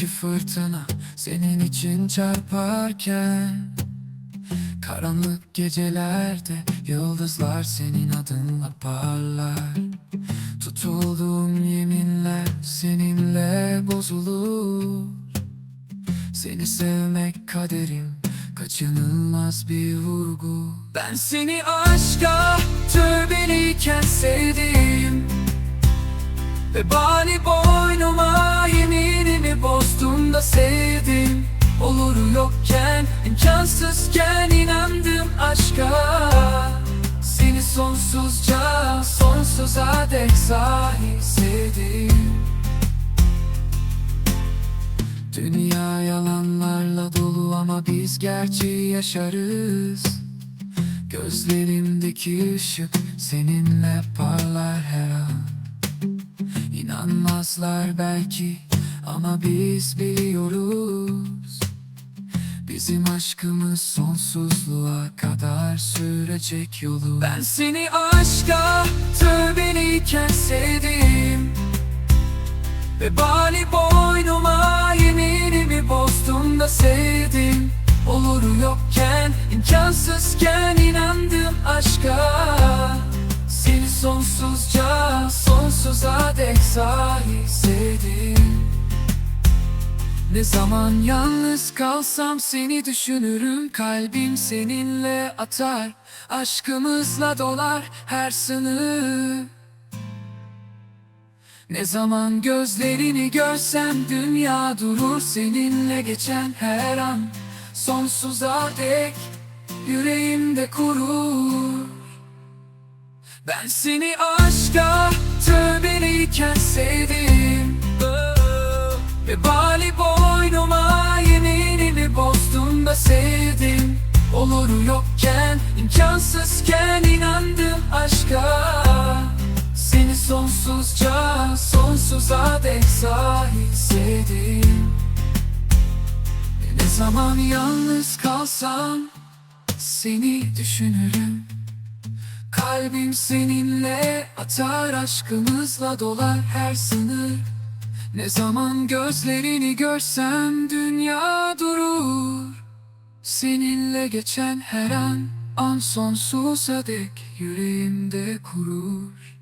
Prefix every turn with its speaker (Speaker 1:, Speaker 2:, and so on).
Speaker 1: fırtına senin için çarparken. Karanlık gecelerde yıldızlar senin adınla parlar. Tutulduğum yeminler seninle bozulur. Seni sevmek kaderim kaçınılmaz bir vurgu. Ben seni aşka tövbeliyken sevdim. Ve bani boynuma Olur yokken, imkansızken inandım aşka. Seni sonsuzca, sonsuza dek sahi sevdim. Dünya yalanlarla dolu ama biz gerçeği yaşarız. Gözlerimdeki ışık seninle parlar her an. İnanmazlar belki ama biz biliyoruz Bizim aşkımız sonsuzluğa kadar sürecek yolu. Ben seni aşka tövbeliyken sevdim. Ve bali boynuma yeminimi bozdum da sevdim. Olur yokken, imkansızken inandım aşka. Seni sonsuzca, sonsuza dek sahi sevdim ne zaman yalnız kalsam seni düşünürüm. Kalbim seninle atar Aşkımızla dolar her sınır. Ne zaman gözlerini görsem Dünya durur seninle geçen her an. Sonsuza dek yüreğimde kurur. Ben seni aşka tövbeliyken sevdim. Ve bali da sevdim Olur yokken, imkansızken inandım aşka. Seni sonsuzca, sonsuza dek sahi sevdim. Ne zaman yalnız kalsam seni düşünürüm. Kalbim seninle atar aşkımızla dolar her sınır. Ne zaman gözlerini görsem dünya durur Seninle geçen her an an sonsuza dek yüreğimde kurur